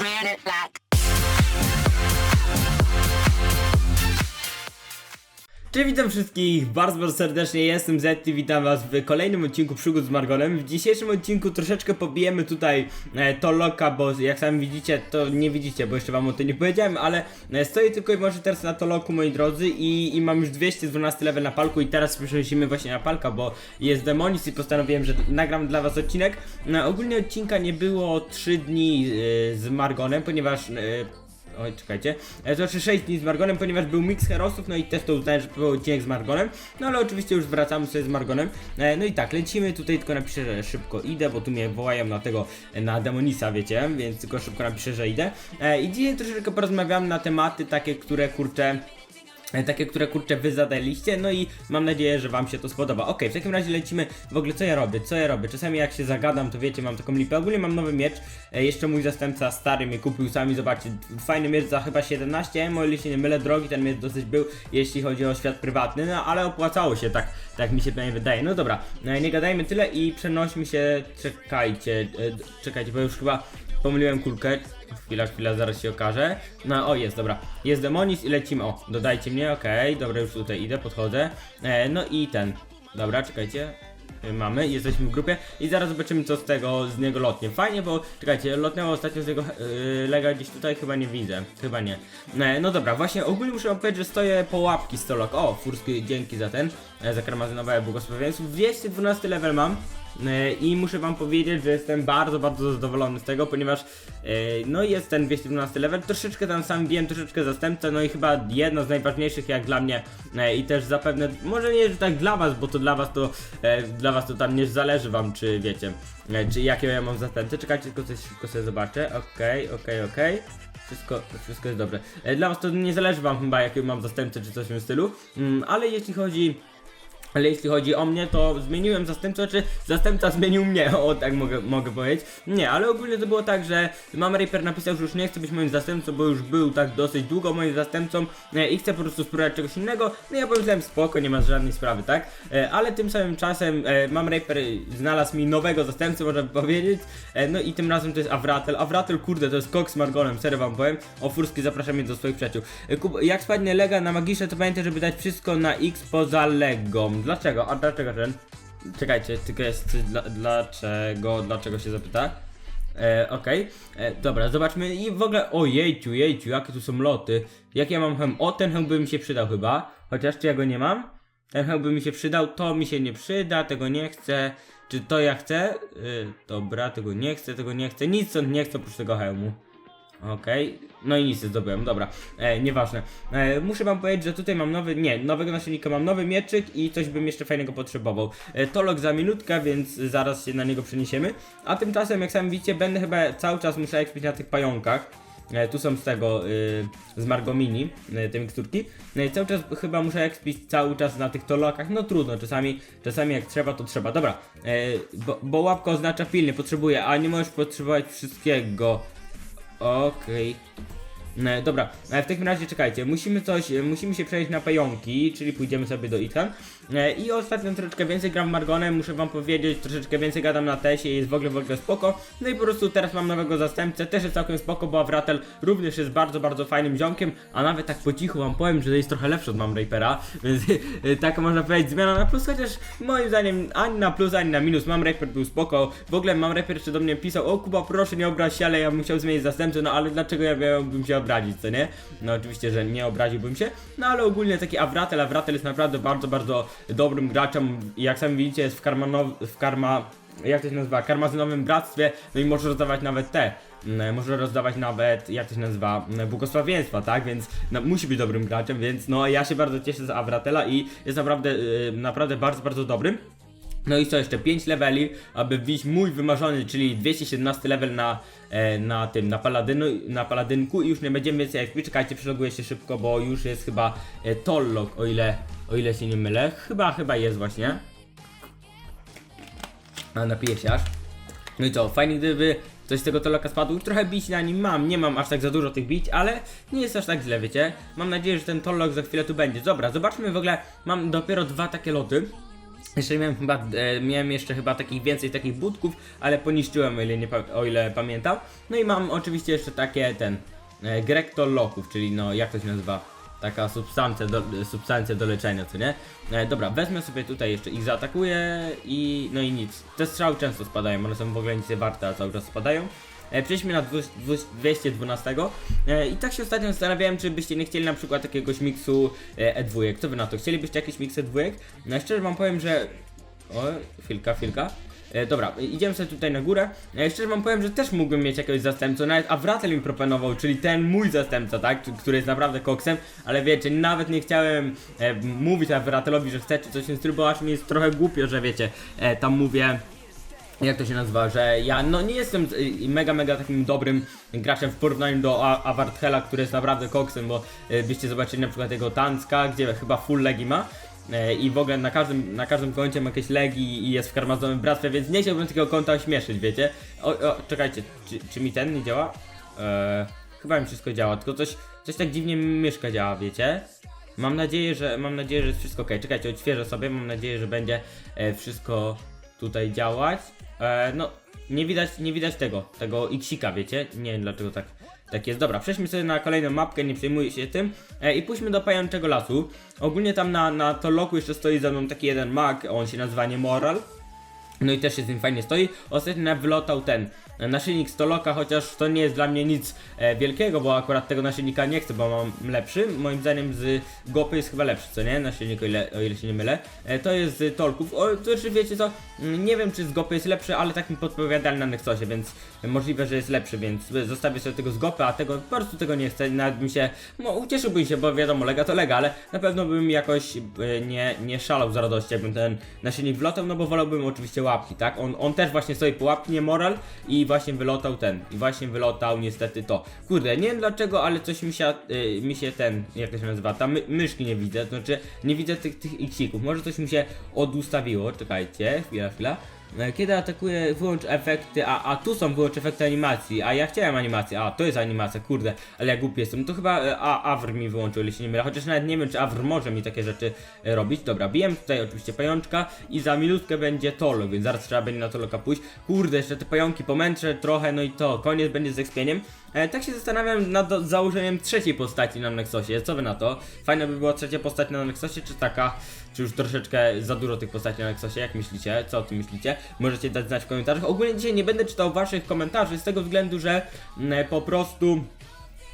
treat it like Cześć, witam wszystkich bardzo, bardzo serdecznie, jestem Zet i witam was w kolejnym odcinku Przygód z Margonem. W dzisiejszym odcinku troszeczkę pobijemy tutaj e, to loka, bo jak sami widzicie, to nie widzicie, bo jeszcze wam o tym nie powiedziałem, ale e, stoję tylko i wyłącznie teraz na to loku, moi drodzy, i, i mam już 212 level na palku i teraz przenosimy właśnie na palka, bo jest Demonis i postanowiłem, że nagram dla was odcinek. E, ogólnie odcinka nie było 3 dni e, z Margonem, ponieważ... E, Oj, czekajcie. E, To znaczy 6 dni z Margonem, ponieważ był mix herosów, no i też to uznałem, że był odcinek z Margonem. No ale oczywiście już wracamy sobie z Margonem. E, No i tak, lecimy tutaj, tylko napiszę, że szybko idę, bo tu mnie wołają na tego, e, na Demonisa, wiecie, więc tylko szybko napiszę, że idę. E, I dzisiaj troszeczkę porozmawiam na tematy takie, które kurczę... E, Takie, które kurczę wy zadaliście, no i mam nadzieję, że wam się to spodoba. Okej, w takim razie lecimy, w ogóle co ja robię, co ja robię, czasami jak się zagadam, to wiecie, mam taką lipę, ogólnie mam nowy miecz, e, jeszcze mój zastępca stary mi kupił, sami zobaczcie, fajny miecz za chyba 17 M, o ile się nie mylę, drogi ten miecz dosyć był, jeśli chodzi o świat prywatny, no ale opłacało się, tak, tak mi się przynajmniej wydaje. No dobra, e, nie gadajmy tyle i przenosimy się, czekajcie, e, czekajcie, bo już chyba pomyliłem kulkę, Chwila, chwila, zaraz się okaże. No, o, jest, dobra. Jest demonis i lecimy. O, dodajcie mnie, okej, dobra, już tutaj idę, podchodzę. E, no i ten. Dobra, czekajcie. E, Mamy, jesteśmy w grupie i zaraz zobaczymy co z tego, z niego lotnie. Fajnie, bo czekajcie, lotnęło ostatnio z jego e, lega gdzieś tutaj, chyba nie widzę, chyba nie. E, no dobra, właśnie ogólnie muszę powiedzieć, że stoję po łapki stolok. O, Furski, dzięki za ten, e, za błogosławieństwo. 212 level mam. E, I muszę wam powiedzieć, że jestem bardzo, bardzo zadowolony z tego, ponieważ e, no jest ten 212 level, troszeczkę tam sam wiem, troszeczkę zastępcę, no i chyba jedno z najważniejszych jak dla mnie e, i też zapewne, może nie, że tak dla was, bo to dla was to, dla was to tam nie zależy wam, czy wiecie, czy jakiego ja mam zastępcę, czekajcie, tylko coś szybko sobie zobaczę, okej, okej, okej. Wszystko, wszystko jest dobre. Dla was to nie zależy wam chyba jakiego mam zastępcę czy coś w tym stylu, mm, ale jeśli chodzi ale jeśli chodzi o mnie, to zmieniłem zastępcę, czy zastępca zmienił mnie, o tak mogę, mogę powiedzieć. Nie, ale ogólnie to było tak, że Mam Raper napisał, że już nie chce być moim zastępcą, bo już był tak dosyć długo moim zastępcą e, i chce po prostu spróbować czegoś innego. No ja pomyślałem, spoko, nie ma żadnej sprawy, tak? E, ale tym samym czasem e, Mam Raper znalazł mi nowego zastępcę, można by powiedzieć. No i tym razem to jest Avratel. Avratel, kurde, to jest Cox z Margonem, serio wam powiem. O Furski zapraszam mnie do swoich przyjaciół. Jak spadnie Lega na Magisze, to pamiętaj, żeby dać wszystko na X poza Legą. Dlaczego? A dlaczego ten? Czekajcie, tylko jest dla, dlaczego, dlaczego się zapyta? E, Okej, e, dobra, zobaczmy i w ogóle, o jejciu, jejciu, jakie tu są loty. Jak ja mam hem? O, ten hem by mi się przydał chyba, chociaż czy ja go nie mam? Ten hem by mi się przydał, to mi się nie przyda, tego nie chcę. Czy to ja chcę? Y, dobra, tego nie chcę, tego nie chcę, nic stąd nie chcę oprócz tego hełmu. Okej, no i nic nie zdobyłem, dobra, e, nieważne. E, muszę wam powiedzieć, że tutaj mam nowy, nie, nowego naczelnika mam nowy mieczyk i coś bym jeszcze fajnego potrzebował. E, Tolok za minutkę, więc zaraz się na niego przeniesiemy. A tymczasem, jak sami widzicie, będę chyba cały czas muszę ekspić na tych pająkach. E, tu są z tego, y, z Margomini, y, te miksturki. No i cały czas chyba muszę ekspić cały czas na tych tolokach, no trudno, czasami, czasami jak trzeba, to trzeba. Dobra, e, bo, bo łapka oznacza pilnie, potrzebuję, a nie możesz potrzebować wszystkiego. Okej. No, dobra, e, w takim razie czekajcie, musimy coś, e, musimy się przejść na pająki, czyli pójdziemy sobie do Ithan. E, I ostatnio troszeczkę więcej gram Margonem, muszę wam powiedzieć, troszeczkę więcej gadam na tesie, jest w ogóle w ogóle spoko. No i po prostu teraz mam nowego zastępcę, też jest całkiem spoko, bo Avratel również jest bardzo, bardzo fajnym ziomkiem, a nawet tak po cichu wam powiem, że jest trochę lepszy od Mam Rapera, więc e, tak można powiedzieć zmiana na plus, chociaż moim zdaniem ani na plus, ani na minus, Mam Raper był spoko. W ogóle Mam Raper jeszcze do mnie pisał, o Kuba proszę nie obraź się, ale ja bym chciał zmienić zastępcę, no ale dlaczego ja miałbym się obrazić, co nie? No oczywiście, że nie obraziłbym się, no ale ogólnie taki Avratel, Avratel jest naprawdę bardzo, bardzo dobrym graczem. Jak sami widzicie jest w w karma jak to się nazywa, karmazynowym bractwie, no i może rozdawać nawet te, mm, może rozdawać nawet, jak to się nazywa, mm, błogosławieństwa, tak, więc no, musi być dobrym graczem, więc no ja się bardzo cieszę z Avratela i jest naprawdę, yy, naprawdę bardzo, bardzo dobrym. No i co jeszcze? 5 leveli, aby wbić mój wymarzony, czyli 217 level na, e, na tym, na paladynu, na paladynku i już nie będziemy więcej jak czekajcie, przeloguję się szybko, bo już jest chyba e, Tollok, o ile, o ile się nie mylę. Chyba, chyba jest właśnie. A napiję się aż. No i co, fajnie gdyby coś z tego Tolloka spadł. Trochę bić na nim mam, nie mam aż tak za dużo tych bić, ale nie jest aż tak źle, wiecie. Mam nadzieję, że ten Tollok za chwilę tu będzie. Dobra, zobaczmy w ogóle, mam dopiero dwa takie loty. Jeszcze miałem chyba, e, miałem jeszcze chyba takich więcej takich budków, ale poniszczyłem o ile, nie, o ile pamiętam. No i mam oczywiście jeszcze takie ten e, Grektoloków, czyli no jak to się nazywa? Taka substancja do, substancja do leczenia, co nie? E, dobra, wezmę sobie tutaj jeszcze ich zaatakuję i no i nic. Te strzały często spadają, one są w ogóle nic nie warte, a cały czas spadają. E, Przejdźmy na dwu- dwu- 212 e, i tak się ostatnio zastanawiałem, czy byście nie chcieli na przykład jakiegoś miksu e, E2. Co wy na to? Chcielibyście jakiś miks E2? No szczerze wam powiem, że... O, chwilka, chwilka. E, dobra, e, idziemy sobie tutaj na górę. E, szczerze wam powiem, że też mógłbym mieć jakiegoś zastępcę, nawet Avratel mi proponował, czyli ten mój zastępca, tak, który jest naprawdę koksem, ale wiecie, nawet nie chciałem e, mówić Avratelowi, że chcę czy coś w tym stylu, bo aż mi jest trochę głupio, że wiecie, e, tam mówię jak to się nazywa, że ja no nie jestem y, mega, mega takim dobrym graczem w porównaniu do A- Awarthela, który jest naprawdę koksem, bo y, byście zobaczyli na przykład jego Tanska, gdzie chyba full legi ma. y, I w ogóle na każdym, na każdym koncie ma jakieś legi i jest w karmazowym bractwie, więc nie chciałbym takiego konta ośmieszyć, wiecie? O, o czekajcie, czy, czy mi ten nie działa? Eee, chyba mi wszystko działa, tylko coś, coś tak dziwnie myszka działa, wiecie? Mam nadzieję, że mam nadzieję, że jest wszystko ok. Czekajcie, odświeżę sobie. Mam nadzieję, że będzie e, wszystko tutaj działać. E, no, nie widać, nie widać tego, tego Xika, wiecie? Nie wiem dlaczego tak, tak jest. Dobra, przejdźmy sobie na kolejną mapkę, nie przejmuję się tym. E, I pójdźmy do pajączego lasu. Ogólnie tam na, na to loku jeszcze stoi ze mną taki jeden mag, on się nazywa Niemoral. No i też się z tym fajnie stoi. Ostatnio wylotał ten naszyjnik Stoloka, chociaż to nie jest dla mnie nic e, wielkiego, bo akurat tego naszyjnika nie chcę, bo mam lepszy. Moim zdaniem z Gopy jest chyba lepszy, co nie? Naszyjnik, o ile, o ile się nie mylę. E, to jest z Tolków. O, to jeszcze wiecie co? Mm, Nie wiem, czy z Gopy jest lepszy, ale tak mi podpowiadali na Nexosie, więc możliwe, że jest lepszy, więc zostawię sobie tego z Gopy, a tego po prostu tego nie chcę. Nawet mi się, no ucieszyłbym się, bo wiadomo, lega to lega, ale na pewno bym jakoś e, nie, nie szalał z radości, jakbym ten naszyjnik wlotał, no bo wolałbym oczywiście łapki, tak? On, on też właśnie stoi po łapki, nie moral i właśnie wylotał ten, i właśnie wylotał niestety to. Kurde, nie wiem dlaczego, ale coś mi się, y, mi się ten, jak to się nazywa, ta my, myszki nie widzę, znaczy nie widzę tych, tych xików, może coś mi się odustawiło, czekajcie, chwila, chwila. E, Kiedy atakuje, wyłącz efekty, a, a tu są wyłącz efekty animacji, a ja chciałem animację, a to jest animacja, kurde, ale ja głupi jestem, to chyba e, a, Awr mi wyłączył, jeśli nie mylę, chociaż nawet nie wiem, czy Awr może mi takie rzeczy e, robić, dobra, bijem tutaj oczywiście pajączka i za minutkę będzie Tolok, więc zaraz trzeba będzie na Toloka pójść, kurde, jeszcze te pająki pomęczę trochę, no i to, koniec będzie z ekspieniem, e, tak się zastanawiam nad założeniem trzeciej postaci na Nexosie, co wy na to? Fajna by była trzecia postać na Nexosie, czy taka, czy już troszeczkę za dużo tych postaci na Nexosie, jak myślicie, co o tym myślicie? Możecie dać znać w komentarzach, ogólnie dzisiaj nie będę czytał waszych komentarzy, z tego względu, że mm, po prostu...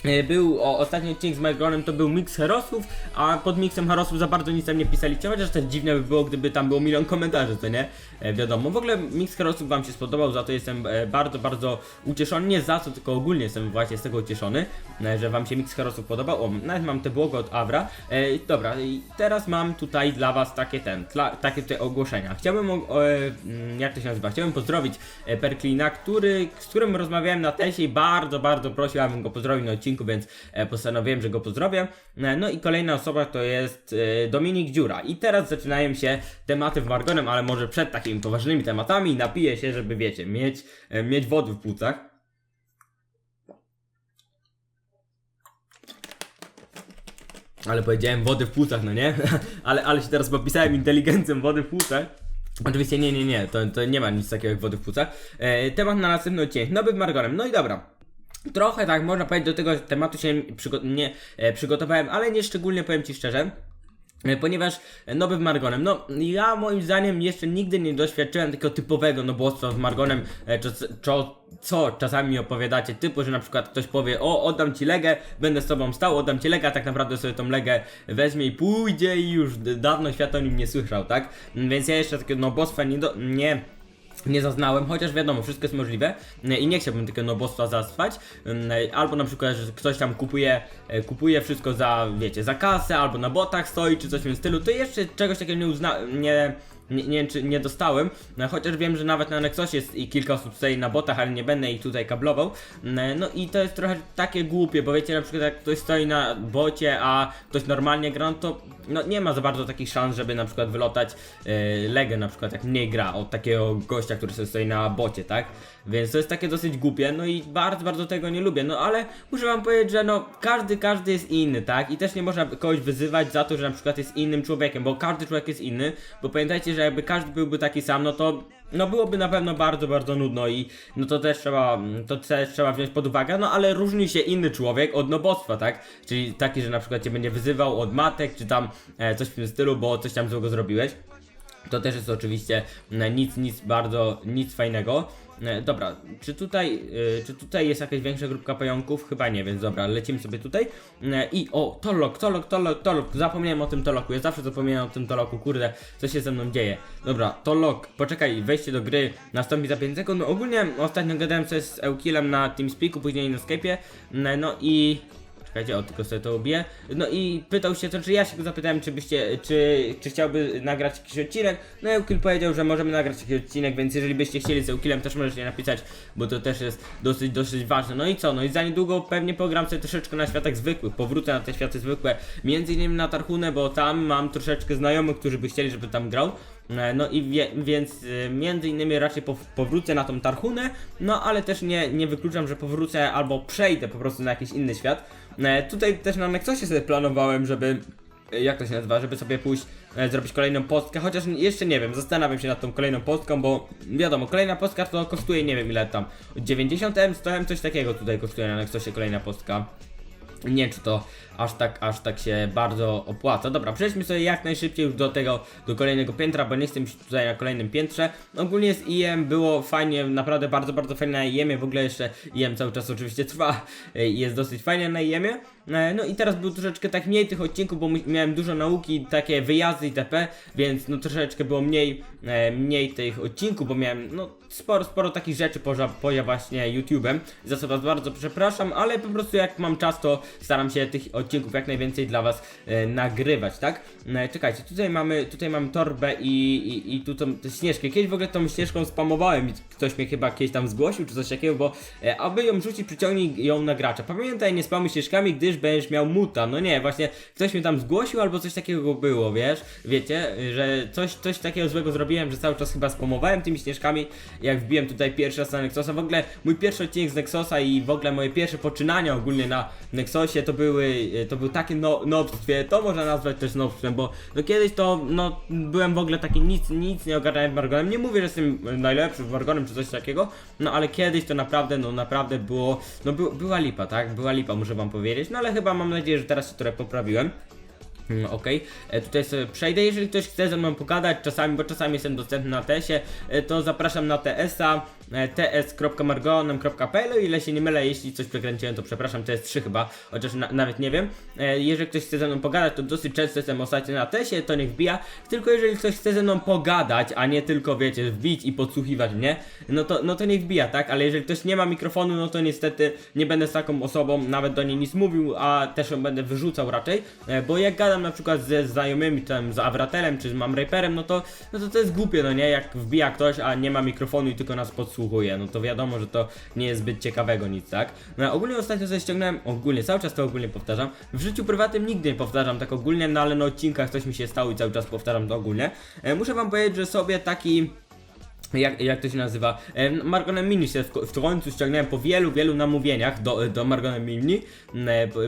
E, Był o, ostatni odcinek z Mygronem to był mix herosów, a pod mixem herosów za bardzo nic tam nie pisaliście, chociaż też dziwne by było, gdyby tam było milion komentarzy, to nie? E, wiadomo, w ogóle mix herosów wam się spodobał, za to jestem e, bardzo, bardzo ucieszony, nie za co, tylko ogólnie jestem właśnie z tego ucieszony, e, że wam się mix herosów podobał, o, nawet mam te błogo od Avra, e, dobra, i teraz mam tutaj dla was takie ten, tla, takie tutaj ogłoszenia, chciałbym, o, e, mm, jak to się nazywa, chciałbym pozdrowić e, Perklina, który, z którym rozmawiałem na tesie i bardzo, bardzo prosił, abym go pozdrowił na odcinku, więc e, postanowiłem, że go pozdrowię. E, No i kolejna osoba to jest e, Dominik Dziura. I teraz zaczynają się tematy w Margonem, ale może przed takimi poważnymi tematami napiję się, żeby wiecie, mieć, mieć wody w płucach. Ale powiedziałem wody w płucach, no nie? ale, ale się teraz popisałem inteligencją wody w płucach. Oczywiście nie, nie, nie, to, to nie ma nic takiego jak wody w płucach. E, temat na następny odcinek, nowy Margonem. No i dobra. Trochę tak można powiedzieć, do tego tematu się przygo nie, e, przygotowałem, ale nie szczególnie powiem Ci szczerze. E, Ponieważ nowym Margonem, no ja moim zdaniem jeszcze nigdy nie doświadczyłem takiego typowego nobostwa z Margonem, e, co, co, co czasami mi opowiadacie, typu, że na przykład ktoś powie, o oddam ci legę, będę z tobą stał, oddam ci legę, a tak naprawdę sobie tą legę weźmie i pójdzie i już dawno świat o nim nie słyszał, tak? Więc ja jeszcze takiego nobostwa nie, do, nie nie zaznałem, chociaż wiadomo, wszystko jest możliwe. E, i nie chciałbym takiego nobostwa zaspać, albo na przykład, że ktoś tam kupuje, e, kupuje wszystko za, wiecie, za kasę, albo na botach stoi, czy coś w tym stylu, to jeszcze czegoś takiego nie uzna, nie, nie, nie, czy nie dostałem, no, chociaż wiem, że nawet na Nexosie jest i kilka osób stoi na botach, ale nie będę ich tutaj kablował, E, no i to jest trochę takie głupie, bo wiecie, na przykład jak ktoś stoi na bocie, a ktoś normalnie gra, no to no, nie ma za bardzo takich szans, żeby na przykład wylotać e, legę, na przykład jak mniej gra od takiego gościa, który sobie stoi na bocie, tak? Więc to jest takie dosyć głupie, no i bardzo, bardzo tego nie lubię, no ale muszę wam powiedzieć, że no każdy, każdy jest inny, tak? I też nie można kogoś wyzywać za to, że na przykład jest innym człowiekiem, bo każdy człowiek jest inny, bo pamiętajcie, że jakby każdy byłby taki sam, no to no byłoby na pewno bardzo, bardzo nudno i no to też trzeba, to też trzeba wziąć pod uwagę, no ale różni się inny człowiek od noboctwa, tak? Czyli taki, że na przykład cię będzie wyzywał od matek, czy tam e, coś w tym stylu, bo coś tam złego zrobiłeś. To też jest oczywiście e, nic, nic bardzo, nic fajnego. E, Dobra, czy tutaj, e, czy tutaj jest jakaś większa grupka pająków? Chyba nie, więc dobra, lecimy sobie tutaj. E, I o, Tolok, Tolok, Tolok, Tolok, zapomniałem o tym Toloku, ja zawsze zapominam o tym Toloku, kurde, co się ze mną dzieje. Dobra, Tolok, poczekaj, wejście do gry nastąpi za 5 sekund. No, ogólnie ostatnio gadałem sobie z Eukilem na TeamSpeaku, później na Skype'ie, no i Czekajcie, o, tylko sobie to ubiję. No i pytał się, to czy ja się go zapytałem, czy byście, czy, czy chciałby nagrać jakiś odcinek. No Eukil powiedział, że możemy nagrać jakiś odcinek, więc jeżeli byście chcieli z Eukilem, też możecie napisać, bo to też jest dosyć, dosyć ważne. No i co, no i za niedługo pewnie pogram sobie troszeczkę na światach zwykłych, powrócę na te światy zwykłe, między innymi na Tarhunę, bo tam mam troszeczkę znajomych, którzy by chcieli, żeby tam grał. E, No i wie, więc y, między innymi raczej pow, powrócę na tą Tarhunę, no ale też nie, nie wykluczam, że powrócę albo przejdę po prostu na jakiś inny świat. E, Tutaj też na Nexosie sobie planowałem, żeby e, jak to się nazywa, żeby sobie pójść, zrobić kolejną postkę, chociaż jeszcze nie wiem, zastanawiam się nad tą kolejną postką, bo wiadomo, kolejna postka to kosztuje nie wiem ile tam, 90 M, 100 M, coś takiego tutaj kosztuje na Nexosie kolejna postka. Nie wiem, czy to aż tak, aż tak się bardzo opłaca. Dobra, przejdźmy sobie jak najszybciej już do tego, do kolejnego piętra, bo nie chcę tutaj na kolejnym piętrze. Ogólnie z IM było fajnie, naprawdę bardzo, bardzo fajnie na IM-ie, w ogóle jeszcze IM cały czas oczywiście trwa i jest dosyć fajnie na IM-ie. E, No i teraz był troszeczkę tak mniej tych odcinków, bo miałem dużo nauki, takie wyjazdy itp., więc no troszeczkę było mniej, e, mniej tych odcinków, bo miałem no sporo, sporo takich rzeczy poza, poza właśnie YouTube'em, za co was bardzo przepraszam, ale po prostu jak mam czas, to staram się tych odcinków jak najwięcej dla was e, nagrywać, tak? E, czekajcie, tutaj mamy, tutaj mamy torbę i, i, i tu tą śnieżkę. Kiedyś w ogóle tą śnieżką spamowałem i ktoś mnie chyba kiedyś tam zgłosił, czy coś takiego, bo e, aby ją rzucić, przyciągnij ją na gracza. Pamiętaj, nie spamuj ścieżkami, gdyż będziesz miał muta. No nie, właśnie ktoś mnie tam zgłosił albo coś takiego było, wiesz? Wiecie, że coś, coś takiego złego zrobiłem, że cały czas chyba spamowałem tymi śnieżkami, jak wbiłem tutaj pierwszy raz na Nexosa. W ogóle mój pierwszy odcinek z Nexosa i w ogóle moje pierwsze poczynania ogólnie na Nexosie to były, e, to był takie no, nobstwie, to można nazwać też nobstwem, bo no kiedyś to, no, byłem w ogóle taki nic, nic nie ogarniałem Margonem. Nie mówię, że jestem najlepszy w Margonem czy coś takiego, no ale kiedyś to naprawdę, no naprawdę było, no by, była lipa, tak? Była lipa, muszę wam powiedzieć, no ale chyba mam nadzieję, że teraz się trochę poprawiłem. Mm, Okej, E, tutaj sobie przejdę, jeżeli ktoś chce ze mną pogadać czasami, bo czasami jestem dostępny na TS-ie, e, to zapraszam na TS-a, e, ts.margonem.pl, o ile się nie mylę, jeśli coś przekręciłem, to przepraszam, TS3 chyba, chociaż na, nawet nie wiem. Jeżeli ktoś chce ze mną pogadać, to dosyć często jestem ostatnio na TS-ie, to niech wbija, tylko jeżeli ktoś chce ze mną pogadać, a nie tylko, wiecie, wbić i podsłuchiwać mnie, no to, no to niech wbija, tak? Ale jeżeli ktoś nie ma mikrofonu, no to niestety nie będę z taką osobą nawet do niej nic mówił, a też ją będę wyrzucał raczej, bo jak gadam na przykład ze znajomymi, tam z Avratelem czy z Mamraperem, no to, no to to jest głupie, no nie? Jak wbija ktoś, a nie ma mikrofonu i tylko nas podsłuchuje, no to wiadomo, że to nie jest zbyt ciekawego nic, tak? No ogólnie ostatnio sobie ściągnąłem, ogólnie, cały czas to ogólnie powtarzam, w życiu prywatnym nigdy nie powtarzam tak ogólnie, no ale na odcinkach coś mi się stało i cały czas powtarzam to ogólnie. E, muszę wam powiedzieć, że sobie taki jak, jak to się nazywa? Margonem Mini się w, końcu ściągnąłem po wielu, wielu namówieniach do, do Margonem Mini.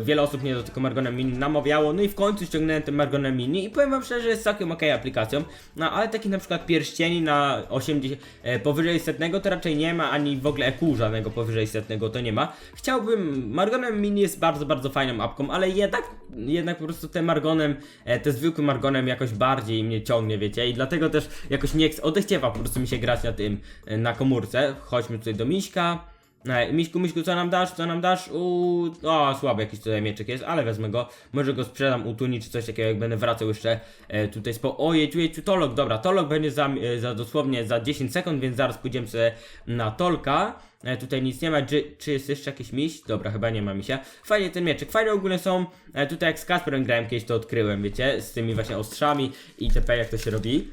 Wiele osób mnie do tego Margonem Mini namawiało, no i w końcu ściągnąłem ten Margonem Mini i powiem wam szczerze, że jest całkiem ok aplikacją. No ale taki na przykład pierścieni na 80, e, powyżej setnego to raczej nie ma, ani w ogóle EQ żadnego powyżej setnego to nie ma. Chciałbym, Margonem Mini jest bardzo, bardzo fajną apką, ale jednak, jednak po prostu ten Margonem, e, te zwykłym Margonem jakoś bardziej mnie ciągnie, wiecie, i dlatego też jakoś nie odechciewa po prostu mi się grać na tym, e, na komórce. Chodźmy tutaj do Miśka. E, Miśku, Miśku, co nam dasz, co nam dasz? U, o, słaby jakiś tutaj mieczek jest, ale wezmę go. Może go sprzedam u Tuni czy coś takiego, jak będę wracał jeszcze e, tutaj spo... O, jeciu, jeciu, Tolok, dobra, Tolok będzie za, e, za dosłownie za 10 sekund, więc zaraz pójdziemy sobie na Tolka. E, tutaj nic nie ma, czy, czy jest jeszcze jakiś miś? Dobra, chyba nie ma misia. Fajnie ten mieczek, fajne ogólnie są. E, tutaj jak z Kasperem grałem kiedyś to odkryłem, wiecie, z tymi właśnie ostrzami i itp. jak to się robi.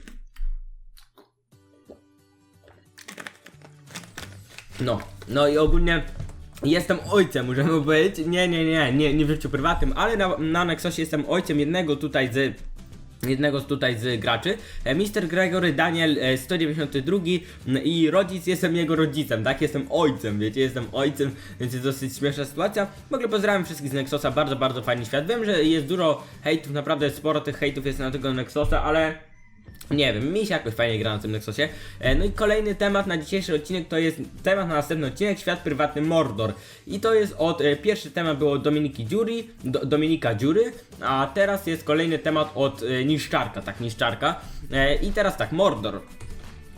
No, no i ogólnie jestem ojcem, możemy powiedzieć. Nie, nie, nie, nie, nie w życiu prywatnym, ale na, na Nexosie jestem ojcem jednego tutaj z jednego z tutaj z graczy, e, Mr. Gregory Daniel e, 192 m, i rodzic, jestem jego rodzicem, tak? Jestem ojcem, wiecie, jestem ojcem, więc jest dosyć śmieszna sytuacja. Ogóle pozdrawiam wszystkich z Nexosa, bardzo, bardzo fajny świat. Wiem, że jest dużo hejtów, naprawdę sporo tych hejtów jest na tego Nexosa, ale Nie wiem, mi się jakoś fajnie gra na tym Nexusie. E, no i kolejny temat na dzisiejszy odcinek to jest temat na następny odcinek, świat prywatny Mordor. I to jest od, e, pierwszy temat był od Dominiki Dziury, do, Dominika Dziury, a teraz jest kolejny temat od e, Niszczarka, tak, Niszczarka. E, I teraz tak, Mordor.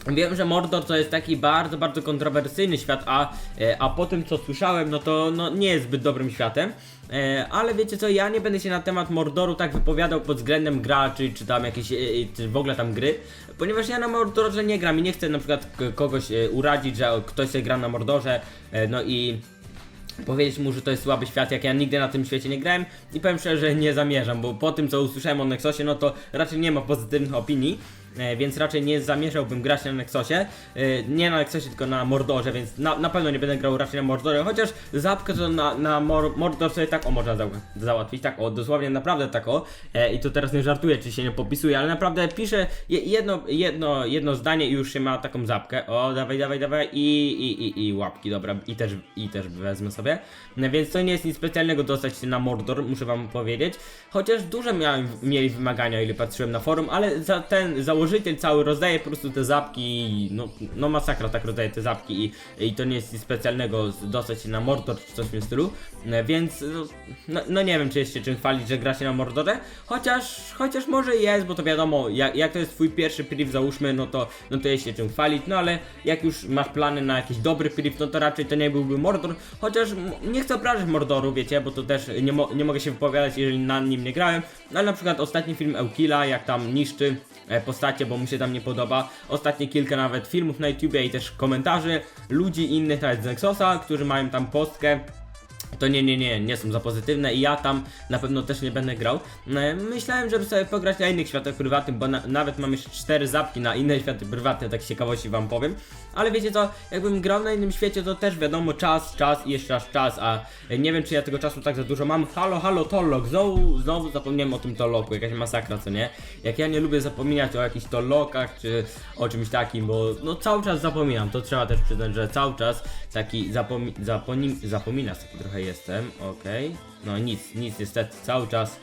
Wiem, że Mordor to jest taki bardzo, bardzo kontrowersyjny świat, a, e, a po tym co słyszałem, no to no, nie jest zbyt dobrym światem. E, Ale wiecie co, ja nie będę się na temat Mordoru tak wypowiadał pod względem graczy, czy tam jakieś, e, czy w ogóle tam gry, ponieważ ja na Mordorze nie gram i nie chcę na przykład kogoś uradzić, że ktoś sobie gra na Mordorze, no i powiedzieć mu, że to jest słaby świat, jak ja nigdy na tym świecie nie grałem i powiem szczerze, że nie zamierzam, bo po tym co usłyszałem o Nexosie, no to raczej nie ma pozytywnych opinii, więc raczej nie zamierzałbym grać na Nexosie, e, nie na Nexosie, tylko na Mordorze, więc na, na pewno nie będę grał raczej na Mordorze, chociaż zapkę to na, na Mor Mordor sobie tak o można za załatwić, tak o, dosłownie naprawdę tak o. E, i tu teraz nie żartuję, czy się nie popisuję, ale naprawdę piszę je, jedno, jedno, jedno zdanie i już się ma taką zapkę, o dawaj, dawaj, dawaj i, i, i, i łapki, dobra, i też, i też wezmę sobie, no, więc to nie jest nic specjalnego dostać się na Mordor, muszę wam powiedzieć, chociaż duże miałem, mieli wymagania, ile patrzyłem na forum, ale za ten założyciel cały rozdaje po prostu te zapki, no, no masakra tak rozdaje te zapki i, i to nie jest nic specjalnego dostać się na Mordor czy coś w tym stylu, no, więc no, no, no nie wiem czy jest się czym chwalić, że gra się na Mordorze, chociaż, chociaż może jest, bo to wiadomo, jak, jak to jest twój pierwszy priv załóżmy, no to, no to jest się czym chwalić, no ale jak już masz plany na jakiś dobry priv, no to raczej to nie byłby Mordor, chociaż nie chcę obrażać Mordoru, wiecie, bo to też nie, mo nie mogę się wypowiadać, jeżeli na nim nie grałem, no ale na przykład ostatni film Eukila, jak tam niszczy e, postacie, bo mu się tam nie podoba. Ostatnie kilka nawet filmów na YouTubie i też komentarzy ludzi innych, nawet z Nexosa, którzy mają tam postkę. To nie, nie, nie, nie są za pozytywne i ja tam na pewno też nie będę grał. E, Myślałem, żeby sobie pograć na innych światach prywatnych, bo na, nawet mam jeszcze cztery zapki na inne światy prywatne, tak z ciekawości wam powiem. Ale wiecie co, jakbym grał na innym świecie, to też wiadomo, czas, czas i jeszcze raz czas, a nie wiem czy ja tego czasu tak za dużo mam. Halo, halo, Tolok, znowu, znowu zapomniałem o tym Toloku, jakaś masakra, co nie? Jak ja nie lubię zapominać o jakichś Tolokach, czy o czymś takim, bo no cały czas zapominam, to trzeba też przyznać, że cały czas taki zapomi zaponi zapominasz, taki trochę jestem, okej. No nic, nic niestety, cały czas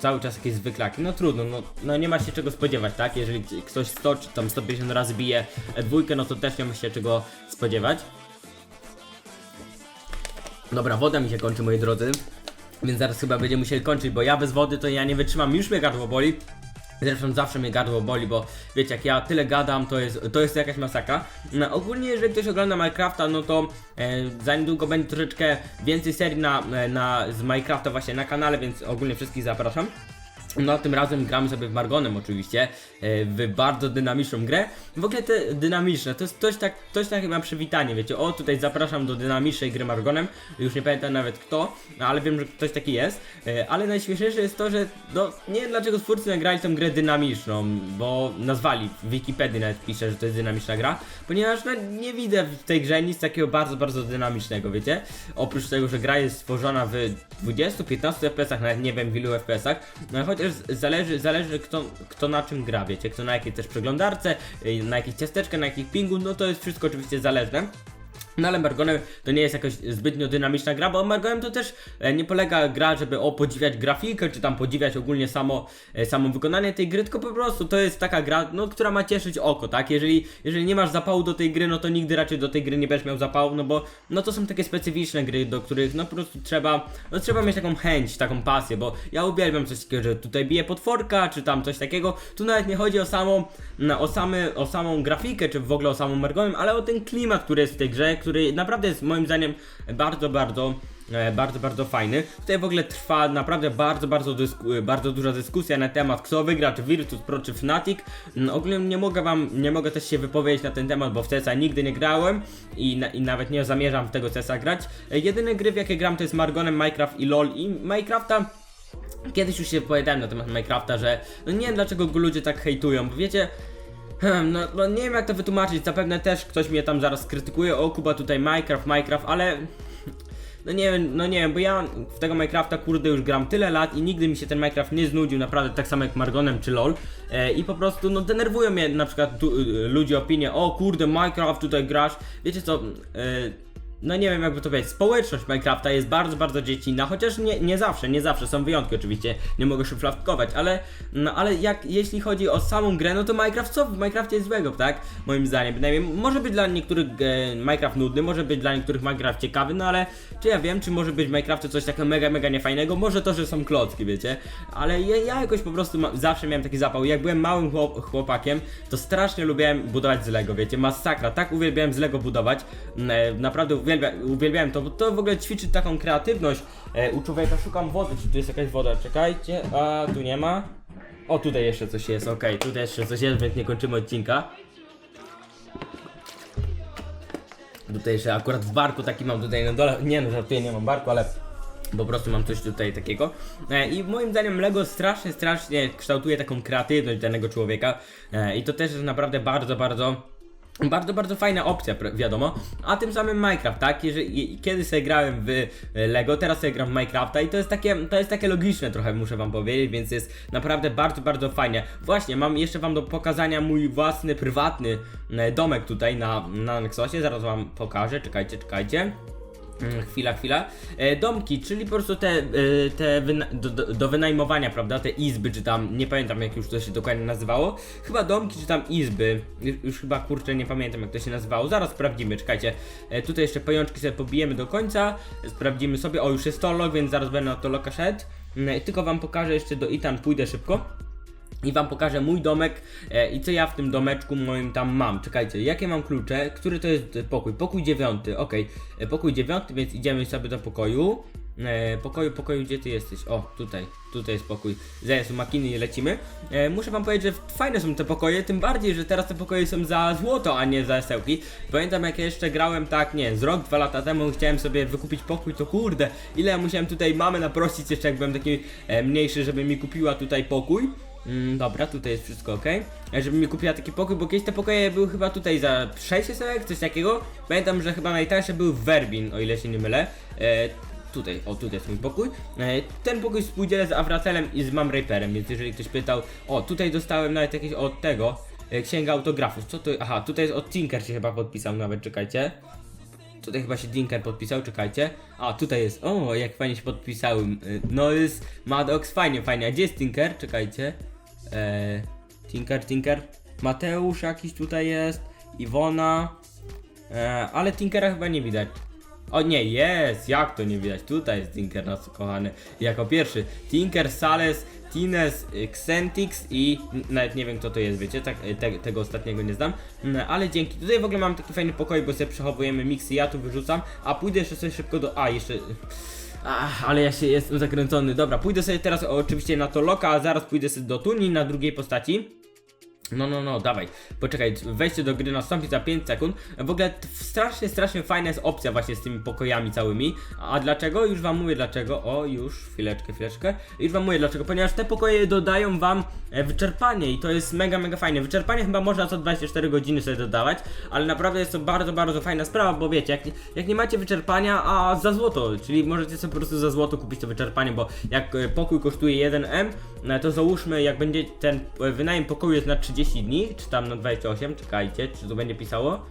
cały czas jakieś zwyklaki, no trudno, no, no nie ma się czego spodziewać, tak? Jeżeli ktoś 100 czy tam 150 razy bije e, dwójkę, no to też nie ma się czego spodziewać. Dobra, woda mi się kończy, moi drodzy. Więc zaraz chyba będziemy musieli kończyć, bo ja bez wody to ja nie wytrzymam, już mnie gardło boli. Zresztą zawsze mnie gardło boli, bo wiecie, jak ja tyle gadam, to jest, to jest jakaś masakra. No, ogólnie, jeżeli ktoś ogląda Minecrafta, no to e, za niedługo będzie troszeczkę więcej serii na, e, na, z Minecrafta właśnie na kanale, więc ogólnie wszystkich zapraszam. No, tym razem gramy sobie w Margonem oczywiście, e, w bardzo dynamiczną grę. W ogóle te dynamiczne, to jest coś tak, coś tak chyba przywitanie, wiecie, o tutaj zapraszam do dynamicznej gry Margonem, już nie pamiętam nawet kto, no, ale wiem, że ktoś taki jest, e, ale najśmieszniejsze jest to, że no, nie wiem dlaczego twórcy nagrali tę grę dynamiczną, bo nazwali, w Wikipedii nawet pisze, że to jest dynamiczna gra, ponieważ no, nie widzę w tej grze nic takiego bardzo, bardzo dynamicznego, wiecie, oprócz tego, że gra jest stworzona w 20-15 FPS-ach, nawet nie wiem w ilu FPS-ach, no chociaż zależy, zależy kto, kto na czym gra, wiecie, kto na jakiej też przeglądarce, y, na jakich ciasteczkę, na jakich pingu, no to jest wszystko oczywiście zależne. No ale Margonem to nie jest jakaś zbytnio dynamiczna gra, bo Margonem to też e, nie polega gra, żeby o podziwiać grafikę, czy tam podziwiać ogólnie samo, e, samo wykonanie tej gry, tylko po prostu to jest taka gra, no, która ma cieszyć oko, tak? Jeżeli, jeżeli nie masz zapału do tej gry, no to nigdy raczej do tej gry nie będziesz miał zapału, no bo no to są takie specyficzne gry, do których no po prostu trzeba, no trzeba mieć taką chęć, taką pasję, bo ja uwielbiam coś takiego, że tutaj bije potworka, czy tam coś takiego, tu nawet nie chodzi o samą, no, o, samy, o samą grafikę, czy w ogóle o samą Margonem, ale o ten klimat, który jest w tej grze, który naprawdę jest moim zdaniem bardzo, bardzo e, bardzo, bardzo fajny. Tutaj w ogóle trwa naprawdę bardzo, bardzo, dysku, bardzo duża dyskusja na temat kto wygra, czy Virtus Pro, czy Fnatic. Mm, Ogólnie nie mogę wam, nie mogę też się wypowiedzieć na ten temat, bo w CSa nigdy nie grałem i, na, i nawet nie zamierzam w tego CSa grać. E, Jedyne gry w jakie gram to jest Margonem, Minecraft i LOL i Minecrafta Kiedyś już się wypowiadałem na temat Minecrafta, że no nie wiem dlaczego go ludzie tak hejtują, bo wiecie, Hmm, no, no nie wiem jak to wytłumaczyć, zapewne też ktoś mnie tam zaraz krytykuje, o Kuba tutaj Minecraft, Minecraft, ale... No nie wiem, no nie wiem, bo ja w tego Minecrafta kurde już gram tyle lat i nigdy mi się ten Minecraft nie znudził, naprawdę tak samo jak Margonem czy LOL. E, i po prostu no denerwują mnie na przykład tu, y, ludzie opinie, o kurde Minecraft tutaj grasz, wiecie co, e, no nie wiem jakby to powiedzieć, społeczność Minecrafta jest bardzo, bardzo dziecinna, chociaż nie, nie zawsze, nie zawsze, są wyjątki oczywiście, nie mogę szufladkować, ale, no ale jak, jeśli chodzi o samą grę, no to Minecraft, co w Minecrafcie jest złego, tak? Moim zdaniem, bynajmniej, może być dla niektórych e, Minecraft nudny, może być dla niektórych Minecraft ciekawy, no ale czy ja wiem, czy może być w Minecrafcie coś takiego mega, mega niefajnego, może to, że są klocki, wiecie, ale ja, ja jakoś po prostu ma, zawsze miałem taki zapał, jak byłem małym chłop, chłopakiem, to strasznie lubiłem budować z Lego, wiecie, masakra, tak uwielbiałem z Lego budować, e, naprawdę uwielbia, uwielbiałem to, bo to w ogóle ćwiczy taką kreatywność. E, u człowieka, szukam wody, czy tu jest jakaś woda, czekajcie, a tu nie ma, o tutaj jeszcze coś jest, okej, tutaj jeszcze coś jest, więc nie kończymy odcinka. Tutaj jeszcze akurat w barku taki mam tutaj na dole, nie no żartuję, nie mam barku, ale po prostu mam coś tutaj takiego. E, I moim zdaniem Lego strasznie, strasznie kształtuje taką kreatywność danego człowieka. E, i to też jest naprawdę bardzo, bardzo bardzo, bardzo fajna opcja, wiadomo. A tym samym Minecraft, tak? Jeżeli, kiedy sobie grałem w e, Lego, teraz sobie gram w Minecrafta i to jest takie, to jest takie logiczne trochę, muszę wam powiedzieć, więc jest naprawdę bardzo, bardzo fajnie. Właśnie, mam jeszcze wam do pokazania mój własny, prywatny e, domek tutaj na, na Nexosie, zaraz wam pokażę, czekajcie, czekajcie. Mm, Chwila, chwila. E, domki, czyli po prostu te, e, te wyna do, do, wynajmowania, prawda? Te izby, czy tam, nie pamiętam jak już to się dokładnie nazywało. Chyba domki, czy tam izby. Już, chyba kurczę, nie pamiętam jak to się nazywało. Zaraz sprawdzimy, czekajcie. E, tutaj jeszcze pajączki sobie pobijemy do końca. Sprawdzimy sobie. O, już jest tolok, więc zaraz będę na toloka szedł. Mm, Tylko wam pokażę jeszcze do Itan, pójdę szybko i wam pokażę mój domek e, i co ja w tym domeczku moim tam mam. Czekajcie, jakie mam klucze? Który to jest e, pokój? Pokój dziewiąty, okej. E, Pokój dziewiąty, więc idziemy sobie do pokoju. E, pokoju, pokoju, gdzie ty jesteś? O, tutaj, tutaj jest pokój. Zaraz u makiny i lecimy. E, muszę wam powiedzieć, że fajne są te pokoje, tym bardziej, że teraz te pokoje są za złoto, a nie za esełki. Pamiętam jak ja jeszcze grałem tak, nie, z rok, dwa lata temu chciałem sobie wykupić pokój, to kurde, ile ja musiałem tutaj mamę naprosić jeszcze jak byłem taki e, mniejszy, żeby mi kupiła tutaj pokój. Mm, dobra, tutaj jest wszystko ok. Żeby mi kupiła taki pokój, bo kiedyś te pokoje były chyba tutaj za 6 esełek, coś takiego. Pamiętam, że chyba najtańsze był w Werbin, o ile się nie mylę. E, tutaj, o tutaj jest mój pokój. E, ten pokój współdzielę z Awratelem i z Mam Raperem, więc jeżeli ktoś pytał, o tutaj dostałem nawet jakieś od tego, e, księga autografów. Co to? Aha, tutaj jest od Tinker się chyba podpisał nawet, czekajcie. Tutaj chyba się Dinker podpisał, czekajcie. A, tutaj jest. O, jak fajnie się podpisałem. Y, No jest Maddox, fajnie, fajnie. A gdzie jest Tinker? Czekajcie. Eee, Tinker, Tinker. Mateusz jakiś tutaj jest. Iwona. Eee, ale Tinkera chyba nie widać. O nie, jest! Jak to nie widać? Tutaj jest Tinker, nasz kochany. Jako pierwszy. Tinker, Sales, Tines, Xentix i nawet nie wiem kto to jest, wiecie, tak, y, te, tego ostatniego nie znam, Mm, ale dzięki. Tutaj w ogóle mam taki fajny pokój, bo sobie przechowujemy miksy, ja tu wyrzucam, a pójdę jeszcze sobie szybko do... A, jeszcze... Ach, ale ja się jestem zakręcony. Dobra, pójdę sobie teraz oczywiście na to loka, a zaraz pójdę sobie do Tuni na drugiej postaci. No, no, no, dawaj. Poczekaj, wejście do gry nastąpi za 5 sekund. W ogóle strasznie, strasznie fajna jest opcja właśnie z tymi pokojami całymi. A dlaczego? Już wam mówię dlaczego. O, już, chwileczkę, chwileczkę. Już wam mówię dlaczego, ponieważ te pokoje dodają wam e, wyczerpanie i to jest mega, mega fajne. Wyczerpanie chyba można co 24 godziny sobie dodawać, ale naprawdę jest to bardzo, bardzo fajna sprawa, bo wiecie, jak, jak nie macie wyczerpania, a za złoto, czyli możecie sobie po prostu za złoto kupić to wyczerpanie, bo jak e, pokój kosztuje 1M, e, to załóżmy, jak będzie ten wynajem pokoju jest na 30 dni, czy tam na 28, czekajcie, czy to będzie pisało?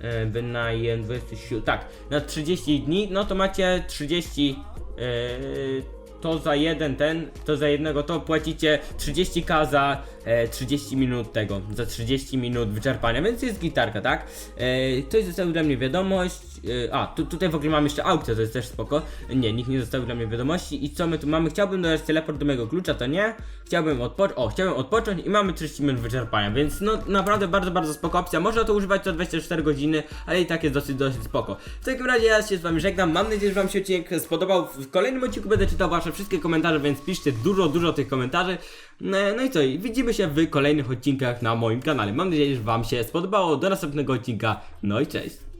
E, Wynajem 27, tak, na 30 dni, no to macie 30 e, to za jeden ten, to za jednego to płacicie 30k za e, 30 minut tego, za 30 minut wyczerpania, więc jest gitarka, tak? E, to jest została dla mnie wiadomość, e, a, tu, tutaj w ogóle mam jeszcze aukcję, to jest też spoko, nie, nikt nie zostawił dla mnie wiadomości. I co my tu mamy? Chciałbym dodać teleport do mojego klucza, to nie, chciałbym odpocząć, o, chciałbym odpocząć i mamy 30 minut wyczerpania, więc no naprawdę bardzo, bardzo spoko opcja, można to używać co 24 godziny, ale i tak jest dosyć, dosyć spoko. W takim razie ja się z wami żegnam, mam nadzieję, że wam się odcinek spodobał, w kolejnym odcinku będę czytał wasze wszystkie komentarze, więc piszcie dużo, dużo tych komentarzy, no, no i co, widzimy się w kolejnych odcinkach na moim kanale, mam nadzieję, że wam się spodobało, do następnego odcinka, no i cześć.